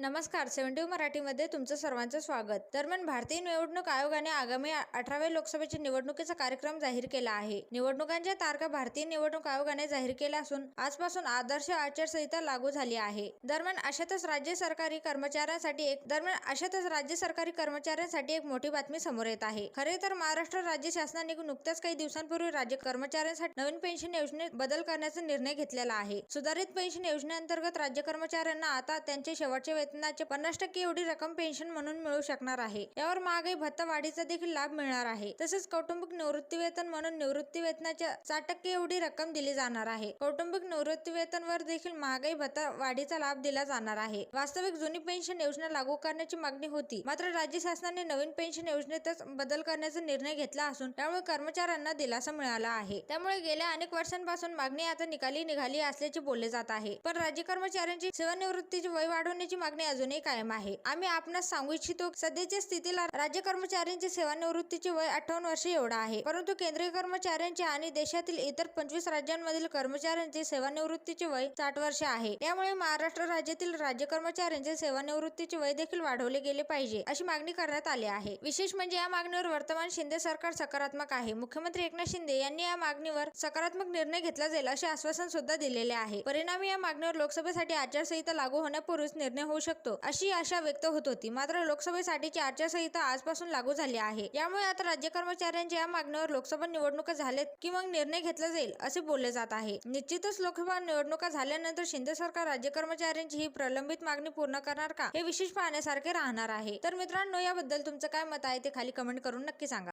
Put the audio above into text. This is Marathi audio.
नमस्कार सेव्हन्टी मराठीमध्ये तुमचं सर्वांचं स्वागत. दरम्यान भारतीय निवडणूक आयोगाने आगामी अठराव्या लोकसभेच्या निवडणुकीचा कार्यक्रम जाहीर केला आहे. निवडणुकांच्या तारखा भारतीय निवडणूक आयोगाने जाहीर केल्या असून आजपासून आदर्श आचारसंहिता लागू झाली आहे. दरम्यान अशातच राज्य सरकारी कर्मचाऱ्यांसाठी एक दरम्यान अशातच राज्य सरकारी कर्मचाऱ्यांसाठी एक मोठी बातमी समोर येत आहे. खरे तर महाराष्ट्र राज्य शासनाने नुकत्याच काही दिवसांपूर्वी राज्य कर्मचाऱ्यांसाठी नवीन पेन्शन योजनेत बदल करण्याचा निर्णय घेतलेला आहे. सुधारित पेन्शन योजनेअंतर्गत राज्य कर्मचाऱ्यांना आता त्यांचे शेवटचे वेतनाचे पन्नास टक्के एवढी रक्कम पेन्शन म्हणून मिळू शकणार आहे. यावर महागाई भत्ता वाढीचा देखील लाभ मिळणार आहे. तसेच कौटुंबिक निवृत्ती वेतन म्हणून निवृत्ती वेतनाच्या साठ टक्के एवढी रक्कम दिली जाणार आहे. कौटुंबिक निवृत्ती वेतनवर देखील महागाई भत्ता वाढीचा लाभ दिला जाणार आहे. वास्तविक जुनी पेन्शन योजना लागू करण्याची मागणी होती. मात्र राज्य शासनाने नवीन पेन्शन योजनेतच बदल करण्याचा निर्णय घेतला असून त्यामुळे कर्मचाऱ्यांना दिलासा मिळाला आहे. त्यामुळे गेल्या अनेक वर्षांपासून मागणी आता निकाली निघाली असल्याचे बोलले जात आहे. पण राज्य कर्मचाऱ्यांची सेवानिवृत्तीची वय वाढवण्याची मागणी मागणी अजूनही कायम आहे. आम्ही आपणास सांगू इच्छितो सध्याच्या स्थितीला राज्य कर्मचाऱ्यांचे सेवानिवृत्तीचे वय अठ्ठावन्न वर्ष एवढा आहे. परंतु केंद्रीय कर्मचाऱ्यांचे आणि देशातील इतर पंचवीस राज्यांमधील कर्मचाऱ्यांचे सेवानिवृत्तीचे वय साठ वर्ष आहे. त्यामुळे महाराष्ट्र राज्यातील राज्य कर्मचाऱ्यांचे सेवानिवृत्तीचे वय देखील वाढवले गेले पाहिजे अशी मागणी करण्यात आली आहे. विशेष म्हणजे या मागणीवर वर्तमान शिंदे सरकार सकारात्मक आहे. मुख्यमंत्री एकनाथ शिंदे यांनी या मागणीवर सकारात्मक निर्णय घेतला जाईल असे आश्वासन सुद्धा दिलेले आहे. परिणामी या मागणीवर लोकसभेसाठी आचारसंहिता लागू होण्यापूर्वीच निर्णय होऊ शकतो अशी आशा व्यक्त होत होती. मात्र लोकसभेसाठीची आचारसंहिता आजपासून लागू झाली आहे. यामुळे आता राज्य कर्मचाऱ्यांच्या या मागणीवर लोकसभा निवडणुका झाल्यात की मग निर्णय घेतला जाईल असे बोलले जात आहे. निश्चितच लोकसभा निवडणुका झाल्यानंतर शिंदे सरकार राज्य कर्मचाऱ्यांची ही प्रलंबित मागणी पूर्ण करणार का हे विशेष पाहण्यासारखे राहणार आहे. तर मित्रांनो याबद्दल तुमचं काय मत आहे ते खाली कमेंट करून नक्की सांगा.